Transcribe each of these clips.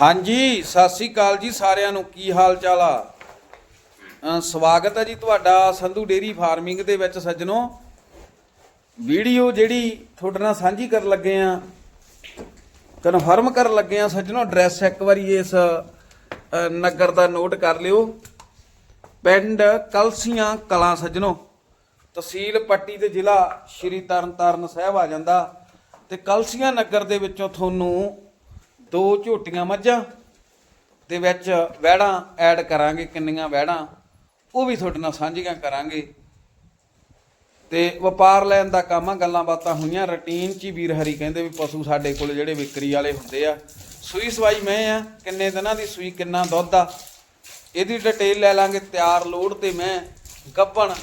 ਹਾਂਜੀ, ਸਤਿ ਸ੍ਰੀ ਅਕਾਲ ਜੀ ਸਾਰਿਆਂ ਨੂੰ। ਕੀ ਹਾਲ ਚਾਲ ਆ ਸਵਾਗਤ ਹੈ ਜੀ ਤੁਹਾਡਾ ਸੰਧੂ ਡੇਰੀ ਫਾਰਮਿੰਗ ਦੇ ਵਿੱਚ ਸੱਜਣੋ। ਵੀਡੀਓ ਜਿਹੜੀ ਤੁਹਾਡੇ ਨਾਲ ਸਾਂਝੀ ਕਰਨ ਲੱਗੇ ਆ, ਕਨਫਰਮ ਕਰਨ ਲੱਗੇ ਆ ਸੱਜਣੋ, ਐਡਰੈਸ ਇੱਕ ਵਾਰੀ ਇਸ ਨਗਰ ਦਾ ਨੋਟ ਕਰ ਲਿਓ। ਪਿੰਡ ਕਲਸੀਆਂ ਕਲਾਂ ਸੱਜਣੋ, ਤਹਿਸੀਲ ਪੱਟੀ ਤੇ ਜ਼ਿਲ੍ਹਾ ਸ਼੍ਰੀ ਤਰਨਤਾਰਨ ਸਾਹਿਬ ਆ ਜਾਂਦਾ। ਤੇ ਕਲਸੀਆਂ ਨਗਰ ਦੇ ਵਿੱਚੋਂ ਤੁਹਾਨੂੰ ਦੋ ਝੋਟੀਆਂ ਮੱਝਾਂ ਦੇ ਵਿੱਚ ਵਹਿੜਾਂ ਐਡ ਕਰਾਂਗੇ, ਕਿੰਨੀਆਂ ਵਹਿੜਾਂ, ਉਹ ਵੀ ਤੁਹਾਡੇ ਨਾਲ ਸਾਂਝੀਆਂ ਕਰਾਂਗੇ। ਤੇ ਵਪਾਰ ਲੈਣ ਦਾ ਕੰਮ ਆ, ਗੱਲਾਂ ਬਾਤਾਂ ਹੋਈਆਂ, ਰੁਟੀਨ ਚ ਹੀ ਵੀਰ ਹਰੀ ਕਹਿੰਦੇ ਵੀ ਪਸ਼ੂ ਸਾਡੇ ਕੋਲ ਜਿਹੜੇ ਵਿਕਰੀ ਵਾਲੇ ਹੁੰਦੇ ਆ। ਸੂਈ ਸਵਾਈ ਮੈਂ ਆ, ਕਿੰਨੇ ਦਿਨਾਂ ਦੀ ਸੂਈ, ਕਿੰਨਾ ਦੁੱਧ ਆ। ਇਹਦੀ ਡਿਟੇਲ ਲੈ ਲਾਂਗੇ, ਤਿਆਰ ਲੋਡ ਤੇ ਮੈਂ ਗੱਭਣ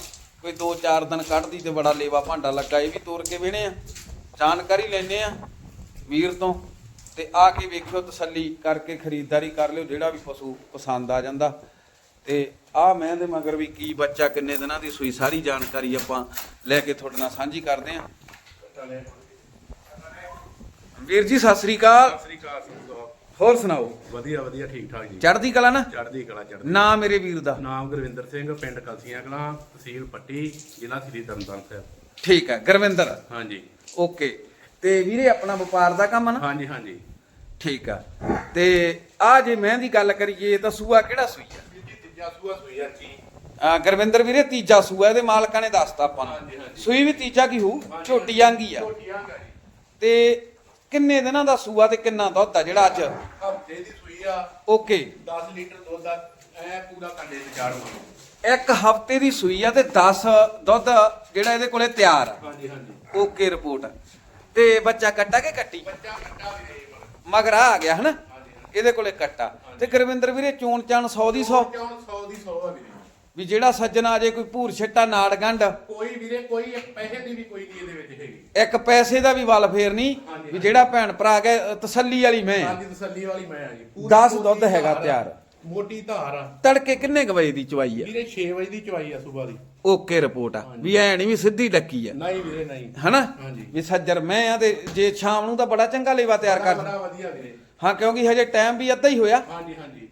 ਕੋਈ 2-4 ਦਿਨ ਕੱਢਦੀ ਤੇ ਬੜਾ ਲੇਵਾ ਭਾਂਡਾ ਲੱਗਾ, ਇਹ ਵੀ ਤੋਰ ਕੇ ਵੇਣੇ ਆ। ਜਾਣਕਾਰੀ ਲੈਣੇ ਆ ਵੀਰ ਤੋਂ। ਤੇ ਆ ਕੇ ਵੇਖਿਓ ਤਸੱਲੀ ਕਰਕੇ ਖਰੀਦਦਾਰੀ ਕਰ ਲਿਓ ਜਿਹੜਾ ਵੀ ਪਸ਼ੂ ਪਸੰਦ ਆ ਜਾਂਦਾ। ਤੇ ਆ ਮੈਂ ਦੇ ਮਗਰ ਵੀ ਕੀ ਬੱਚਾ ਕਿੰਨੇ ਦਿਨਾਂ ਦੀ ਸੂਈ ਸਾਰੀ ਜਾਣਕਾਰੀ ਆਪਾਂ ਲੈ ਕੇ ਤੁਹਾਡੇ ਨਾਲ ਸਾਂਝੀ ਕਰਦੇ ਆਂ। ਵੀਰ ਜੀ ਸਤਿ ਸ੍ਰੀ ਅਕਾਲ। ਸਤਿ ਸ੍ਰੀ ਅਕਾਲ ਸਿੰਘ ਸਾਹਿਬ। ਹੋਰ ਸੁਣਾਓ? ਵਧੀਆ ਵਧੀਆ ਠੀਕ ਠਾਕ ਜੀ। ਚੜ੍ਹਦੀ ਕਲਾ ਨਾ? ਚੜ੍ਹਦੀ ਕਲਾ ਚੜ੍ਹਦੀ ਨਾਮ ਮੇਰੇ ਵੀਰ ਦਾ। ਨਾਮ ਗੁਰਵਿੰਦਰ ਸਿੰਘ ਪਿੰਡ ਕਲਸੀਆਂ ਕਲਾਂ ਤਹਿਸੀਲ ਪੱਟੀ ਜ਼ਿਲ੍ਹਾ ਸ੍ਰੀ ਤਰਨਤਾਰਨ ਸਾਹਿਬ। ਠੀਕ ਹੈ ਗੁਰਵਿੰਦਰ। ਹਾਂਜੀ। ਓਕੇ। ਤੇ ਵੀਰੇ ਆਪਣਾ ਵਪਾਰ ਦਾ ਕੰਮ ਆ ਨਾ? ਹਾਂਜੀ ਹਾਂਜੀ। ਠੀਕ ਆ। ਤੇ ਆ ਜੇ ਮੈਂ ਦੀ ਗੱਲ ਕਰੀਏ ਤਾਂ ਸੂਆ ਕਿਹੜਾ ਸੂਈ ਆ? ਜੀ ਤੀਜਾ ਸੂਆ ਸੂਈ ਆ ਜੀ। ਆ ਗੁਰਵਿੰਦਰ ਵੀਰੇ ਤੀਜਾ ਸੂਆ ਇਹਦੇ ਮਾਲਕਾਂ ਨੇ ਦੱਸਤਾ ਆਪਾਂ ਹਾਂਜੀ, ਨੂੰ। ਹਾਂਜੀ। ਸੂਈ ਵੀ ਤੀਜਾ ਕੀ ਹੋਊ? ਝੋਟੀ ਆਂਗੀ ਆ। ਛੋਟੀਆਂ ਗਾ ਜੀ। ਤੇ ਕਿੰਨੇ ਦਿਨਾਂ ਦਾ ਸੂਆ ਤੇ ਕਿੰਨਾ ਦੁੱਧ ਆ ਜਿਹੜਾ ਅੱਜ? ਹਫ਼ਤੇ ਦੀ ਸੂਈ ਆ। ਓਕੇ। 10 ਲੀਟਰ ਦੁੱਧ ਦਾ ਐ ਪੂਰਾ ਕੰਡੇ ਤੇ ਚਾੜ ਮਾਰੋ ਇੱਕ ਹਫ਼ਤੇ ਦੀ ਸੂਈ ਆ ਤੇ 10 ਦੁੱਧ ਜਿਹੜਾ ਇਹਦੇ ਕੋਲੇ ਤਿਆਰ ਆ। ਹਾਂਜੀ ਹਾਂਜੀ। Okay report. ਤੇ ਬੱਚਾ ਕੱਟਾ ਕੇ ਕੱਟੀ? ਬੱਚਾ ਕੱਟਾ ਵੀ ਨਹੀਂ ਮਗਰ ਆ ਆ ਗਿਆ ਹਨਾ? ਇਹਦੇ ਕੋਲੇ ਕੱਟਾ। ਤੇ ਗੁਰਵਿੰਦਰ ਵੀਰੇ ਚੋਣ ਚਾਣ 100 ਦੀ 100 ਕਿਉਂ 100 ਦੀ 100 ਆ ਵੀਰੇ। ਵੀ ਜਿਹੜਾ ਸੱਜਣਾ ਜੇ ਕੋਈ ਭੂਰ ਛਿੱਟਾ ਨਾੜ ਗੰਢ। ਕੋਈ ਵੀਰੇ ਕੋਈ ਇੱਕ ਪੈਸੇ ਦੀ ਵੀ ਕੋਈ ਨਹੀਂ ਇਹਦੇ ਵਿੱਚ ਹੈਗੀ। ਇੱਕ ਪੈਸੇ ਦਾ ਵੀ ਵੱਲ ਫੇਰ ਨਹੀਂ ਵੀ ਜਿਹੜਾ ਭੈਣ ਭਰਾ ਕੇ ਤਸੱਲੀ ਵਾਲੀ ਮੈਂ। ਆ। ਹਾਂਜੀ ਤਸੱਲੀ ਵਾਲੀ ਮੈਂ ਆ ਜੀ। ਪੂਰੀ ਦਸ ਮੋਟੀ ਦੁੱਧ ਹੈਗਾ ਆ। ਤਿਆਰ। ਮੋਟੀ ਧਾਰ ਆ। ਤੜਕੇ ਕਿੰਨੇ ਕੁ ਵਜੇ ਦੀ ਚਵਾਈ ਆ? ਵੀਰੇ 6 ਵਜੇ ਦੀ ਚਵਾਈ ਆ ਸਵੇਰ ਦੀ। ਓਕੇ ਰਿਪੋਰਟ ਆ। ਵੀ ਐ ਨਹੀਂ ਵੀ ਸਿੱਧੀ ਡੱਕੀ ਆ। ਨਹੀਂ ਵੀਰੇ ਨਹੀਂ। ਹਨਾ? ਹਾਂਜੀ। ਵੀ ਸੱਜਰ ਮੈਂ ਆ ਤੇ ਜੇ ਸ਼ਾਮ ਨੂੰ ਤਾਂ ਬੜਾ ਚੰਗਾ ਲੇਵਾ ਤਿਆਰ ਬੜਾ ਕਰ ਬੜਾ ਵਧੀਆ ਵੀਰੇ। ਹਾਂ ਕਿਉਂਕਿ ਹਜੇ ਟਾਈਮ ਵੀ ਅੱਧਾ ਹੀ ਹੋਇਆ। ਹਾਂਜੀ ਹਾਂਜੀ।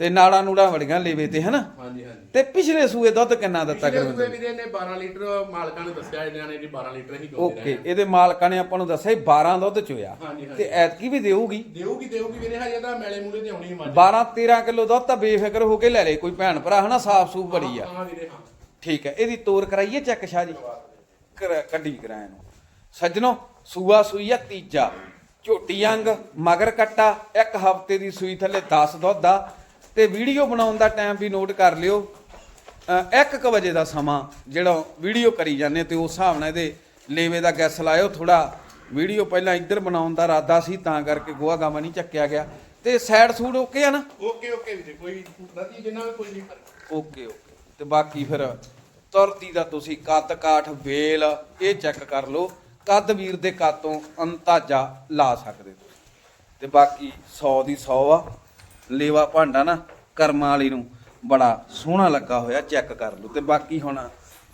ਤੇ ਨਾੜਾ ਨੂੜਾ ਵੜੀਆਂ ਲੇਵੇ ਤੇ ਹਨਾ? ਹਾਂਜੀ ਹਾਂਜੀ। ਤੇ ਪਿਛਲੇ ਸੂਏ ਦੁੱਧ ਕਿੰਨਾ ਦਿੱਤਾ ਪਿਛਲੇ ਸੂਏ ਗੁਰਵਿੰਦਰ ਵੀਰੇ ਨੇ 12 ਲੀਟਰ ਮਾਲਕਾਂ ਨੇ ਦੱਸਿਆ ਇਹਨਾਂ ਨੇ ਜੀ 12 ਲੀਟਰ ਹੀ ਚੋਦੇ ਓਕੇ ਇਹਦੇ ਮਾਲਕਾਂ ਨੇ ਆਪਾਂ ਨੂੰ ਦੱਸਿਆ ਸੀ 12 ਦੁੱਧ ਚੋਇਆ। ਹਾਂਜੀ, ਹਾਂਜੀ। ਤੇ ਐਤਕੀ ਵੀ ਦੇਊਗੀ? ਦੇਊਗੀ ਦੇਊਗੀ ਵੀਰੇ ਹਜੇ ਤਾਂ ਮੈਲੇ ਮੂਲੇ ਤੇ ਆਉਣੀ ਮੱਝ। 12 13 ਕਿਲੋ ਦੁੱਧ ਤਾਂ ਬੇਫਿਕਰ ਹੋ ਕੇ ਲੈ ਲੇ ਕੋਈ ਭੈਣ ਭਰਾ ਹਨਾ ਸਾਫ਼ ਸੂਫ ਬੜੀ ਆ। ਹਾਂ ਵੀਰੇ ਹਾਂ। ਠੀਕ ਹੈ ਇਹਦੀ ਤੋਰ ਕਰਾਈਏ ਚੈੱਕ ਸ਼ਾਹ ਜੀ ਕਰ- ਕੱਢੀ ਕਰਾਇਆ ਨੂੰ ਸੱਜਣੋ ਸੂਆ ਸੂਈ ਆ ਤੀਜਾ। ਝੋਟੀ ਅੰਗ ਮਗਰ ਕੱਟਾ ਇੱਕ ਹਫ਼ਤੇ ਦੀ ਸੂਈ ਥੱਲੇ 10 ਦੁੱਧ ਆ। ਤੇ ਵੀਡੀਓ ਬਣਾਉਣ ਦਾ ਟਾਈਮ ਵੀ ਨੋਟ ਕਰ ਲਿਓ। 1:00 ਵਜੇ ਦਾ ਸਮਾਂ ਜਿਹੜਾ ਵੀਡੀਓ ਕਰੀ ਜਾਂਦੇ ਤੇ ਉਸ ਹਿਸਾਬ ਨਾਲ ਇਹਦੇ ਲੇਵੇ ਦਾ ਗੈਸ ਲਾਇਓ ਥੋੜਾ ਵੀਡੀਓ ਪਹਿਲਾਂ ਇੱਧਰ ਬਣਾਉਣ ਦਾ ਇਰਾਦਾ ਸੀ ਤਾਂ ਕਰਕੇ ਗੋਆ ਗਾਮਾ ਨਹੀਂ ਚੱਕਿਆ ਗਿਆ। ਤੇ ਸਾਈਡ ਸੂਡ ਓਕੇ ਆ ਨਾ? ਓਕੇ ਓਕੇ ਵੀਰੇ ਕੋਈ ਨਦੀ ਜਿੰਨਾ ਵੀ ਕੋਈ ਨਹੀਂ ਓਕੇ ਓਕੇ ਤੇ ਬਾਕੀ ਫਿਰ ਤੁਰਦੀ ਦਾ ਤੁਸੀਂ ਕੱਦ ਕਾਠ ਵੇਲ ਇਹ ਚੈੱਕ ਕਰ ਲਓ। ਕੱਦ ਵੀਰ ਦੇ ਕਾਤੋਂ ਅੰਤਾਜਾ ਲਾ ਸਕਦੇ ਤੁਸੀਂ। ਤੇ ਬਾਕੀ 100 ਦੀ 100 ਆ। ਲੇਵਾ ਭਾਂਡਾ ਨਾ ਕਰਮਾਂ ਵਾਲੀ ਨੂੰ ਬੜਾ ਸੋਹਣਾ ਲੱਗਾ ਹੋਇਆ ਚੈੱਕ ਕਰ ਲਓ। ਤੇ ਬਾਕੀ ਹੁਣ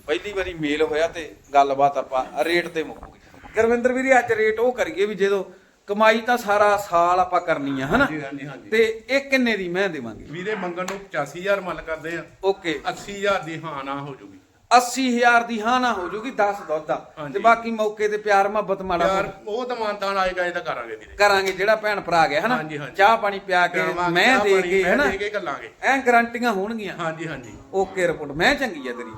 ਪਹਿਲੀ ਵਾਰੀ ਮੇਲ ਹੋਇਆ ਤੇ ਗੱਲਬਾਤ ਆਪਾਂ ਰੇਟ ਤੇ ਮੁੱਕੂਗੀ। ਗੁਰਵਿੰਦਰ ਵੀਰੇ ਅੱਜ ਰੇਟ ਉਹ ਕਰੀਏ ਵੀ ਜਦੋਂ ਕਮਾਈ ਤਾਂ ਸਾਰਾ ਸਾਲ ਆਪਾਂ ਕਰਨੀ ਆ ਹਨਾ? ਹਾਂਜੀ ਹਾਂਜੀ ਹਾਂਜੀ। ਤੇ ਇਹ ਕਿੰਨੇ ਦੀ ਮੈਂ ਦੇਵਾਂਗੇ? ਵੀਰੇ ਮੰਗਣ ਨੂੰ 85000 ਮੱਲ ਕਰਦੇ ਆ। ਓਕੇ 80000 ਦੀ ਹਾਂ ਨਾ ਹੋ ਜੂਗੀ। 80000 ਦੀ ਹਾਂ ਨਾ ਹੋ ਜੂਗੀ 10 ਦੁੱਧ ਦਾ ਹਾਂਜੀ। ਤੇ ਬਾਕੀ ਮੌਕੇ ਤੇ ਪਿਆਰ ਮੁਹੱਬਤ ਮਾੜਾ ਯਾਰ ਮੋਟਾ। ਉਹ ਤਾਂ ਮਾਨਤਾਨ ਆਏਗਾ ਇਹ ਤਾਂ ਕਰਾਂਗੇ ਵੀਰੇ। ਕਰਾਂਗੇ ਜਿਹੜਾ ਭੈਣ ਭਰਾ ਗਿਆ ਹਨਾ? ਹਾਂਜੀ, ਹਾਂਜੀ। ਚਾਹ ਪਾਣੀ ਪਿਆ ਕੇ ਕਰਾਵਾਂਗੇ, ਮੈਂ ਚਾਹ ਦੇ ਪਾਣੀ ਕੇ ਮੈਂ ਹਨਾ? ਦੇ ਕੇ ਘੱਲਾਂਗੇ। ਐ ਗਰੰਟੀਆਂ ਹੋਣਗੀਆਂ। ਹਾਂਜੀ ਹਾਂਜੀ। ਓਕੇ ਰਿਪੋਰਟ ਮੈਂ ਚੰਗੀ ਆ ਤੇਰੀ।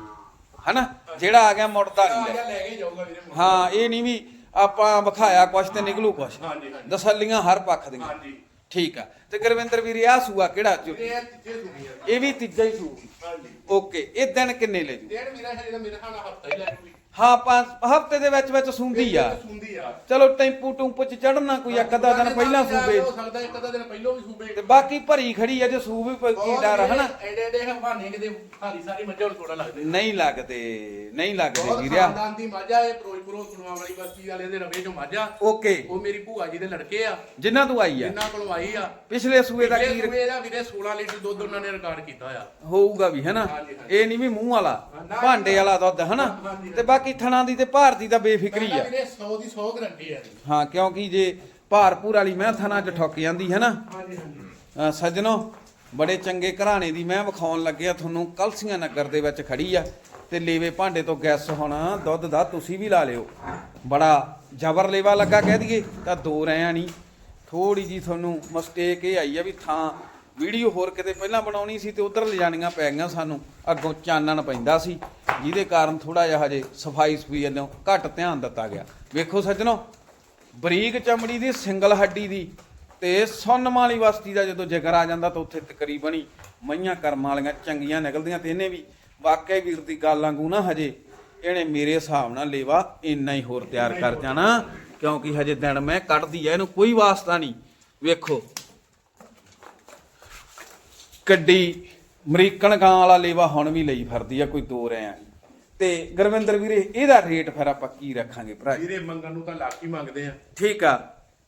ਹਨਾ? ਜਿਹੜਾ ਆ ਗਿਆ ਮੁੜਦਾ ਨਹੀਂ ਲੈ। ਲੈ ਕੇ ਜਾਊਗਾ ਵੀਰੇ। ਹਾਂ ਇਹ ਨਹੀਂ ਵੀ ਆਪਾਂ ਵਿਖਾਇਆ ਕੁਛ ਤੇ ਨਿਕਲੂ ਕੁਛ। ਹਾਂਜੀ ਹਾਂਜੀ। ਦਸੱਲੀਆਂ ਹਰ ਪੱਖ ਦੀਆਂ। ਹਾਂਜੀ। ਠੀਕ ਆ। ਤੇ ਗੁਰਵਿੰਦਰ ਵੀਰੇ ਆ ਸੂਆ ਕਿਹੜਾ ਵੀਰੇ ਇਹ ਤੀਜੇ ਸੁਣੀ ਆ। ਇਹ ਵੀ ਤੀਜਾ ਹੀ ਸੂ ਹਾਂਜੀ। ਓਕੇ ਇਹ ਦਿਨ ਕਿੰਨੇ ਲੈ ਜੂ? ਡੇਢ ਮੇਰਾ ਹਜੇ ਤਾਂ ਮੇਰੇ ਖਾਣਾ ਹਫਤਾ ਹੀ ਲੱਗੂਗੀ ਹਾਂ ਪੰਜ ਹਫ਼ਤੇ ਦੇ ਵਿੱਚ ਵਿੱਚ ਸੁੰਦੀ ਆ। ਸੁੰਦੀ ਚਲੋ ਟੈਂਪੂ ਟੂੰਪੂ ਚ ਚੜਨਾ ਕੋਈ ਇੱਕ ਅੱਧਾ ਦਿਨ ਪਹਿਲਾਂ ਸੂਬੇ ਹੋ ਸਕਦਾ ਇੱਕ ਅੱਧਾ ਦਿਨ ਪਹਿਲਾਂ ਵੀ ਸੂਬੇ ਤੇ ਬਾਕੀ ਭਰੀ ਖੜੀ ਆ ਜੇ ਸੂਬ ਵੀ ਕੋਈ ਕੀ ਡਰ ਹਨਾ? ਐਡੇ ਐਡੇ ਹਵਾਨੇ ਕਿਤੇ ਹਾਰੀ ਸਾਰੀ ਮੱਝਾਂ ਨੂੰ ਥੋੜਾ ਲੱਗਦੇ। ਨਹੀਂ ਲੱਗਦੇ ਨਹੀਂ ਲੱਗਦੇ ਵੀਰਿਆ। ਖਾਨਦਾਨ ਦੀ ਮਾਝਾ ਇਹ ਫਿਰੋਜ਼ਪੁਰੋਂ ਸੁਣਵਾ ਵਾਲੀ ਬਸਤੀ ਵਾਲੇ ਦੇ ਰਵੇ ਚੋਂ ਮਾਝਾ ਓਕੇ। ਉਹ ਮੇਰੀ ਭੂਆ ਜੀ ਦੇ ਲੜਕੇ ਆ। ਜਿੰਨਾ ਤੂੰ ਆਈ ਆ? ਜਿੰਨਾਂ ਕੋਲੋਂ ਆਈ ਆ। ਪਿਛਲੇ ਸੂਏ ਦਾ ਕੀ ਸੂਏ ਦਾ ਵੀਰੇ 16 ਲੀਟਰ ਦੁੱਧ ਉਹਨਾਂ ਨੇ ਰਿਕਾਰਡ ਕੀਤਾ ਆ ਹੋਊਗਾ ਵੀ ਹਨਾ। ਇਹ ਨਹੀਂ ਵੀ ਮੂੰਹ ਵਾਲਾ ਭਾਂਡੇ ਵਾਲਾ ਦੁੱਧ ਹਨਾ? ਤੇ ਬਾਕੀ ਥਣਾ ਦੀ ਤੇ ਭਾਰ ਦੀ ਬੇਫਿਕਰੀ ਆ। ਵੀਰੇ 100 ਦੀ 100 ਗਰੰਟੀ ਆ ਜੀ। ਹਾਂ ਕਿਉਂਕਿ ਜੇ ਭਾਰਪੂਰ ਵਾਲੀ ਮੈਂ ਥਣਾ ਚ ਠੁੱਕ ਜਾਂਦੀ ਹੈ ਨਾ? ਹਾਂਜੀ ਹਾਂਜੀ। ਅ, ਸੱਜਣੋ ਬੜੇ ਚੰਗੇ ਘਰਾਣੇ ਦੀ ਮੈਂ ਵਿਖਾਉਣ ਲੱਗਿਆ ਤੁਹਾਨੂੰ ਕਲਸੀਆਂ ਨਗਰ ਦੇ ਵਿੱਚ ਖੜੀ ਆ। ਤੇ ਲੇਵੇ ਭਾਂਡੇ ਤੋਂ ਗੈਸ ਹੁਣ ਦੁੱਧ ਦਾ ਤੁਸੀਂ ਵੀ ਲਾ ਲਿਓ। ਬੜਾ ਜ਼ਬਰ ਲੇਵਾ ਲੱਗਾ ਕਹਿ ਦਈਏ ਤਾਂ ਦੋ ਰਹਿਆ ਨਹੀਂ ਥੋੜੀ ਜੀ ਤੁਹਾਨੂੰ ਮਸਟੇਕ ਇਹ ਆਈ ਆ ਵੀ ਥਾਂ ਵੀਡੀਓ ਹੋਰ ਕਿਤੇ ਪਹਿਲਾਂ ਬਣਾਉਣੀ ਸੀ ਤੇ ਉਧਰ ਲਿਜਾਣੀਆਂ ਪੈ ਗਈਆਂ ਸਾਨੂੰ। ਅੱਗੋਂ ਚਾਨਣ ਪੈਂਦਾ ਸੀ। ਜਿਹਦੇ ਕਾਰਨ ਥੋੜਾ ਜਿਹਾ ਹਜੇ ਸਫ਼ਾਈ ਸਫੂਈ ਵੱਲੋਂ ਘੱਟ ਧਿਆਨ ਦਿੱਤਾ ਗਿਆ। ਵੇਖੋ ਸੱਜਣੋ, ਬਰੀਕ ਚਮੜੀ ਦੀ, ਸਿੰਗਲ ਹੱਡੀ ਦੀ ਤੇ ਸੁੰਨ ਵਾਲੀ ਵਸਤੀ ਦਾ ਜਦੋਂ ਜ਼ਿਕਰ ਆ ਜਾਂਦਾ ਤਾਂ ਉੱਥੇ ਤਕਰੀਬਨ ਹੀ ਮਈਆਂ ਕਰਮ ਵਾਲੀਆਂ ਚੰਗੀਆਂ ਨਿਕਲਦੀਆਂ ਤੇ ਇਹਨੇ ਵੀ ਵਾਕਿਆ ਵੀਰ ਦੀ ਗੱਲ ਵਾਂਗੂ ਨਾ ਹਜੇ ਇਹਨੇ ਮੇਰੇ ਹਿਸਾਬ ਨਾਲ ਲੇਵਾ ਇੰਨਾ ਹੀ ਹੋਰ ਤਿਆਰ ਕਰ ਜਾਣਾ, ਕਿਉਂਕਿ ਹਜੇ ਦਿਨ ਮੈਂ ਕੱਢਦੀ ਐ ਇਹਨੂੰ ਕੋਈ ਵਾਸਤਾ ਨਹੀਂ। ਵੇਖੋ ਕੱਡੀ ਅਮਰੀਕਨ ਗਾਂ ਵਾਲਾ ਲੇਵਾ ਹੁਣ ਵੀ ਲਈ ਫਿਰਦੀ ਆ ਕੋਈ ਦੋ ਰਿਆਂ ਤੇ ਗੁਰਵਿੰਦਰ ਵੀਰੇ ਇਹਦਾ ਰੇਟ ਫਿਰ ਆਪਾਂ ਕੀ ਰੱਖਾਂਗੇ ਭਰਾ? ਜੀ? ਵੀਰੇ ਮੰਗਣ ਨੂੰ ਤਾਂ ਲੱਖ ਹੀ ਮੰਗਦੇ ਆ। ਠੀਕ ਆ।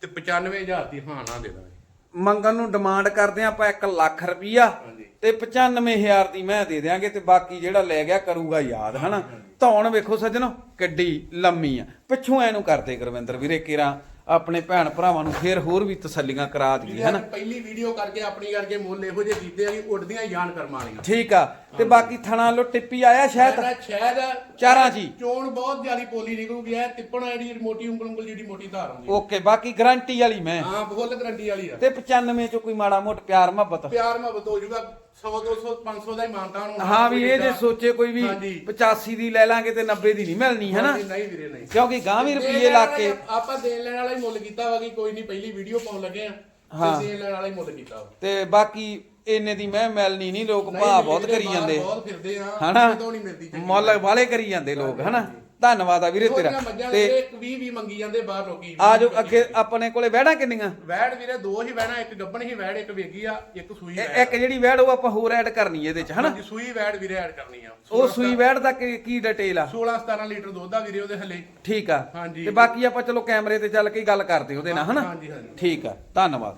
ਤੇ 95000 ਦੀ ਹਾਂ ਨਾ ਦੇ ਦਾਂਗੇ। ਮੰਗਣ ਨੂੰ ਡਿਮਾਂਡ ਕਰਦੇ ਆ ਆਪਾਂ 1 ਲੱਖ ਰੁਪਈਆ। ਹਾਂਜੀ। ਤੇ 95000 ਦੀ ਮੈਂ ਦੇ ਦਿਆਂਗੇ ਤੇ ਬਾਕੀ ਜਿਹੜਾ ਲੈ ਗਿਆ ਕਰੂਗਾ ਯਾਦ ਹਨਾ? ਧੌਣ ਵੇਖੋ ਸੱਜਣੋ ਕਿੱਡੀ ਲੰਮੀ ਆ। ਪਿੱਛੋਂ ਐਨੂੰ ਕਰਦੇ ਗੁਰਵਿੰਦਰ ਵੀਰੇ ਕੇਰਾ। ਆਪਣੇ ਭੈਣ ਭਰਾਵਾਂ ਨੂੰ ਫੇਰ ਹੋਰ ਵੀ ਤਸੱਲੀਆਂ ਕਰਾ ਦਈਏ ਹਨਾ? ਪਹਿਲੀ ਵੀਡੀਓ ਕਰਕੇ ਆਪਣੀ ਕਰਕੇ ਮੁੱਲ ਇਹੋ ਜਿਹੇ ਕੀਤੇ ਆ ਕਿ ਉੱਡਦੀਆਂ ਜਾਨ ਕਰਮਾਂ ਵਾਲੀਆਂ। ਠੀਕ ਆ ਤੇ ਬਾਕੀ ਥਣਾ ਲੋ ਟਿੱਪੀ ਆਇਆ ਸ਼ਾਇਦ? ਇਹਦਾ ਸ਼ਾਇਦ ਚਾਰਾਂ ਜੀ। ਚੋਣ ਬਹੁਤ ਜ਼ਿਆਦੀ ਪੋਲੀ ਨਿਕਲੂਗੀ ਐ ਤਿੱਪਣ ਜਿਹੜੀ ਮੋਟੀ ਉਂਗਲ ਉਂਗਲ ਜਿਹੜੀ ਮੋਟੀ ਧਾਰ ਆਉਂਦੀ ਓਕੇ ਬਾਕੀ ਗਾਰੰਟੀ ਵਾਲੀ ਮੈਂ। ਹਾਂ ਬਹੁਤ ਗਰੰਟੀ ਵਾਲੀ ਆ। ਤੇ 95 ਚ ਕੋਈ ਮਾੜਾ ਮੋਟ ਪਿਆਰ ਮੁਹੱਬਤ? ਪਿਆਰ ਮੁਹੱਬਤ ਹੋ ਜਾਊਗਾ। 100 200 500 ਦਾ ਹੀ ਮਾਨਤਾ ਹੋਣਾ ਹਾਂ ਵੀ ਇਹ ਜੇ ਸੋਚੇ ਕੋਈ ਵੀ ਹਾਂਜੀ। 85 ਦੀ ਲੈ ਲਾਂਗੇ ਤੇ 90 ਦੀ ਨਹੀਂ ਮਿਲਣੀ ਹਨਾ? ਹਾਂਜੀ, ਨਹੀਂ ਵੀਰੇ ਨਹੀਂ। ਕਿਉਂਕਿ ਗਾਂ ਵੀ ਦੇਣ ਲੈਣ ਲਾ ਵਾਲਾ ਕੇ ਆਪਾਂ ਦੇਣ ਲੈਣ ਵਾਲਾ ਹੀ ਮੁੱਲ ਕੀਤਾ ਵਾ ਕਿ ਕੋਈ ਨਹੀਂ ਪਹਿਲੀ ਵੀਡੀਓ ਪਾਉਣ ਲੱਗੇ ਆ। ਹਾਂ। ਤੇ ਦੇਣ ਲੈਣ ਵਾਲਾ ਹੀ ਮੁੱਲ ਕੀਤਾ ਵਾ। ਤੇ ਬਾਕੀ ਇੰਨੇ ਦੀ ਮੈਂ ਮਿਲਣੀ ਨਹੀਂ ਲੋਕ ਨਹੀਂ, ਭਾਅ ਨਹੀਂ, ਬਹੁਤ ਕਰੀ ਜਾਂਦੇ। ਬਹੁਤ ਫਿਰਦੇ ਆ ਹਨਾ? ਕਿਤੋਂ ਨਹੀਂ ਮਿਲਦੀ ਚੰਗੀ ਮੁੱਲ ਵਾਲੇ ਕਰੀ ਜਾਂਦੇ ਲੋਕ ਹਨਾ? ਧੰਨਵਾਦ ਆ ਵੀਰੇ ਤੇਰਾ। ਤੇ ਦੇ 20 20 ਮੰਗੀ ਜਾਂਦੇ ਬਾਹਰ ਲੋਕੀ। ਆ ਜੋ ਅੱਗੇ ਆਪਣੇ ਕੋਲੇ ਵਹਿੜਾਂ ਕਿੰਨੀਆਂ? ਵੈੜ ਵੀਰੇ ਦੋ ਹੀ ਵੈਣਾ ਇੱਕ ਗੱਬਣ ਹੀ ਵੈੜ ਇੱਕ ਵੇਗੀ ਆ ਇੱਕ ਸੂਈ ਇਹ- ਵੈੜ ਇੱਕ ਜਿਹੜੀ ਵਹਿੜ ਉਹ ਆਪਾਂ ਹੋਰ ਐਡ ਕਰਨੀ ਇਹਦੇ ਚ ਹਨਾ? ਹਾਂਜੀ ਸੂਈ ਵੈੜ ਵੀਰੇ ਐਡ ਕਰਨੀ ਆ। ਉਹ ਸੂਈ ਵਹਿੜ ਦਾ ਕੀ ਕੀ ਡਿਟੇਲ ਆ? 16 17 ਲੀਟਰ ਦੁੱਧ ਆ ਵੀਰੇ ਉਹਦੇ ਹਲੇ ਠੀਕ ਆ। ਹਾਂਜੀ। ਤੇ ਬਾਕੀ ਆਪਾਂ ਚਲੋ ਕੈਮਰੇ ਤੇ ਚੱਲ ਕੇ ਹੀ ਗੱਲ ਕਰਦੇ ਉਹਦੇ ਨਾਲ ਹਨਾ? ਹਾਂਜੀ, ਹਾਂਜੀ। ਠੀਕ ਆ ਧੰਨਵਾਦ।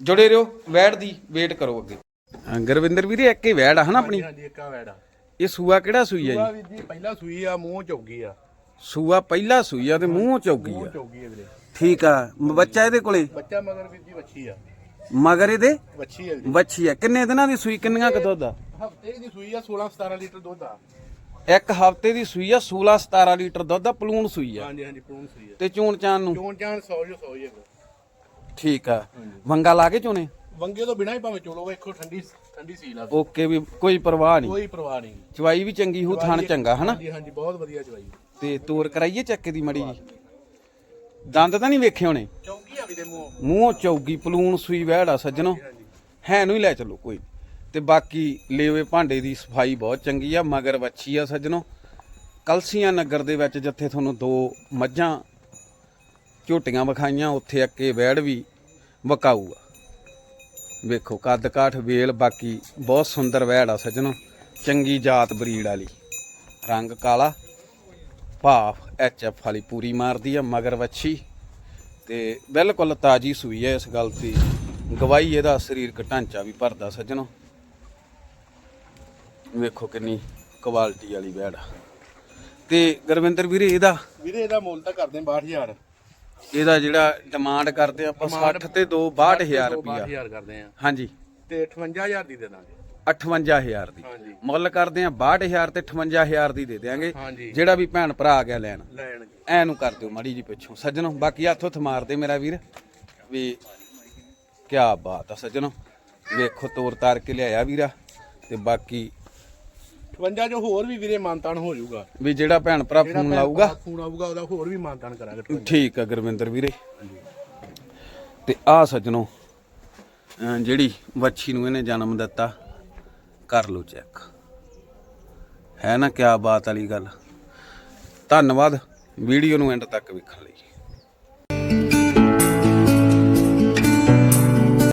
ਜੁੜੇ ਰਹੋ ਵੈੜ ਦੀ ਵੇਟ ਕਰੋ ਅੱਗੇ। ਹਾਂ, ਗੁਰਵਿੰਦਰ ਵੀਰੇ ਇੱਕ ਹੀ ਵੈੜ ਆ ਹਨਾ ਆਪਣੀ? ਹਾਂਜੀ ਇੱਕ ਆ ਵੈੜ ਆ। ਇਹ ਸੂਆ ਕਿਹੜਾ ਸੂਈ ਆ ਸੂਆ ਜੀ? ਵੀਰ ਜੀ ਪਹਿਲਾ ਸੂਈ ਆ ਮੂੰਹ ਚੌਗੀ ਆ। ਸੂਆ ਪਹਿਲਾ ਸੂਈ ਆ ਤੇ ਮੂੰਹ ਚੌਗੀ ਮੂੰਹ ਆ ਚੌਗੀ ਆ ਵੀਰੇ। ਠੀਕ ਆ। ਬੱਚਾ ਇਹਦੇ ਕੋਲੇ? ਬੱਚਾ ਮਗਰ ਵੀਰ ਜੀ ਵੱਛੀ ਆ। ਮਗਰ ਇਹਦੇ? ਵੱਛੀ ਆ ਜੀ ਬੱਚੀ ਆ। ਕਿੰਨੇ ਦਿਨਾਂ ਦੀ ਸੂਈ ਕਿੰਨੀਆਂ ਕੁ ਦੁੱਧ ਆ? ਹਫ਼ਤੇ ਦੀ ਸੂਈ ਆ 16 17 ਲੀਟਰ ਦੁੱਧ ਆ। ਇੱਕ ਹਫ਼ਤੇ ਦੀ ਸੂਈ ਆ 16 17 ਲੀਟਰ ਦੁੱਧ ਆ ਪਲੂਣ ਸੂਈ ਆ। ਹਾਂਜੀ ਹਾਂਜੀ ਪੂਰਨ ਸੂਈ ਆ। ਤੇ ਚੂਣ ਚਾਣ ਨੂੰ? ਚੋਣ ਚਾਣ 100 ਜੋ 100 ਹੀ ਆ ਠੀਕ ਆ। ਵੰਗਾ ਲਾ ਕੇ ਚੋਣੇ? ਵੰਗੇ ਤੋਂ ਬਿਨਾ ਹੀ ਭਾਵੇਂ ਚੋਲੋ ਵੇਖੋ ਠੰਡੀ ਠੰਡੀ ਸੀਲ ਆ ਓਕੇ ਵੀ ਕੋਈ ਪਰਵਾਹ ਨਹੀਂ। ਕੋਈ ਪਰਵਾਹ ਨਹੀਂ। ਚਵਾਈ ਵੀ ਚੰਗੀ ਹੋ ਥਣ ਚੰਗਾ ਹਨਾ? ਹਾਂਜੀ ਹਾਂਜੀ ਬਹੁਤ ਵਧੀਆ ਚਵਾਈ ਤੇ ਤੋਰ ਕਰਾਈਏ ਚੱਕੇ ਦੀ ਮੜੀ ਜੀ। ਦੰਦ ਤਾਂ ਨਹੀਂ ਵੇਖੇ ਹੋਣੇ? ਚੌਕੀ ਆ ਵੀਰੇ ਮੂੰਹ। ਮੂੰਹ ਚੌਗੀ ਪਲੂਣ ਸੂਈ ਵਹਿੜ ਆ ਸੱਜਣੋ ਹੈ ਨੂੰ ਹੀ ਲੈ ਚੱਲੋ ਕੋਈ। ਤੇ ਬਾਕੀ ਲੇਵੇ ਭਾਂਡੇ ਦੀ ਸਫ਼ਾਈ ਬਹੁਤ ਚੰਗੀ ਆ ਮਗਰ ਵੱਛੀ ਆ ਸੱਜਣੋ। ਕਲਸੀਆਂ ਨਗਰ ਦੇ ਵਿੱਚ ਜਿੱਥੇ ਤੁਹਾਨੂੰ ਦੋ ਮੱਝਾਂ ਝੋਟੀਆਂ ਵਿਖਾਈਆਂ ਉੱਥੇ ਅੱਕੇ ਵਹਿੜ ਵੀ ਵਕਾਊ ਆ। ਵੇਖੋ ਕੱਦ ਕਾਠ ਵੇਲ, ਬਾਕੀ ਬਹੁਤ ਸੁੰਦਰ ਵਹਿੜ ਆ ਸੱਜਣੋ। ਚੰਗੀ ਜਾਤ ਬਰੀਡ ਵਾਲੀ। ਰੰਗ ਕਾਲਾ, ਭਾਫ ਐਚਐਫ ਵਾਲੀ ਪੂਰੀ ਮਾਰਦੀ ਆ, ਮਗਰ ਵੱਛੀ। ਤੇ ਬਿਲਕੁਲ ਤਾਜੀ ਸੂਈ ਹੈ ਇਸ ਗੱਲ ਦੀ। ਗਵਾਹੀ ਇਹਦਾ ਸਰੀਰਕ ਢਾਂਚਾ ਵੀ ਭਰਦਾ ਸੱਜਣੋ। ਵੇਖੋ ਕਿੰਨੀ ਕੁਆਲਿਟੀ ਵਾਲੀ ਵੈੜ ਆ। ਤੇ ਗੁਰਵਿੰਦਰ ਵੀਰੇ, ਇਹਦਾ ਵੀਰੇ, ਇਹਦਾ ਮੁੱਲ ਤਾਂ ਕਰਦੇ 62000 ਇਹਦਾ ਜਿਹੜਾ ਡਿਮਾਂਡ ਕਰਦੇ ਆਪਾਂ 60 ਤੇ 2 62000 ਰੁਪਿਆ 62000 ਕਰਦੇ ਆ। ਹਾਂਜੀ। ਤੇ 58000 ਦੀ ਦੇ ਦਾਂਗੇ। 58000 ਦੀ। ਹਾਂਜੀ। ਮੁੱਲ ਕਰਦੇ ਆ 62000 ਤੇ 58000 ਦੀ ਦੇ ਦੇਾਂਗੇ ਹਾਂਜੀ। ਜਿਹੜਾ ਵੀ ਭੈਣ ਭਰਾ ਆ ਗਿਆ ਲੈਣ। ਲੈਣਗੇ ਐ ਨੂੰ ਕਰ ਦਿਓ ਮਾੜੀ ਜੀ ਪਿੱਛੋਂ। ਸੱਜਣੋ ਬਾਕੀ ਹੱਥ ਹੁੱਥ ਮਾਰਦੇ ਮੇਰਾ ਵੀਰ। ਵੀ ਕਿਆ ਬਾਤ ਆ ਸੱਜਣੋ। ਵੇਖੋ ਤੋਰ ਤਾਰ ਕੇ ਲਿਆਇਆ ਵੀਰਾ। ਤੇ ਬਾਕੀ 52 ਜੋ ਹੋਰ ਵੀ ਵੀਰੇ ਮਾਨਤਾਨ ਹੋ ਜਾਊਗਾ। ਵੀ ਜਿਹੜਾ ਭੈਣ ਭਰਾ ਫੋਨ ਲਾਊਗਾ। ਫੋਨ ਆਊਗਾ ਉਹਦਾ ਹੋਰ ਵੀ ਮਾਨਤਾਨ ਕਰਾਂਗੇ ਠੀਕ ਆ ਗੁਰਵਿੰਦਰ ਵੀਰੇ। ਤੇ ਆ ਸੱਜਣੋ ਜਿਹੜੀ ਵੱਛੀ ਨੂੰ ਇਹਨੇ ਜਨਮ ਦਿੱਤਾ ਕਰ ਲਓ ਚੈੱਕ। ਹੈ ਨਾ ਕਿਆ ਬਾਤ ਵਾਲੀ ਗੱਲ। ਧੰਨਵਾਦ ਵੀਡੀਓ ਨੂੰ ਐਂਡ ਤੱਕ ਵੇਖਣ ਲਈ।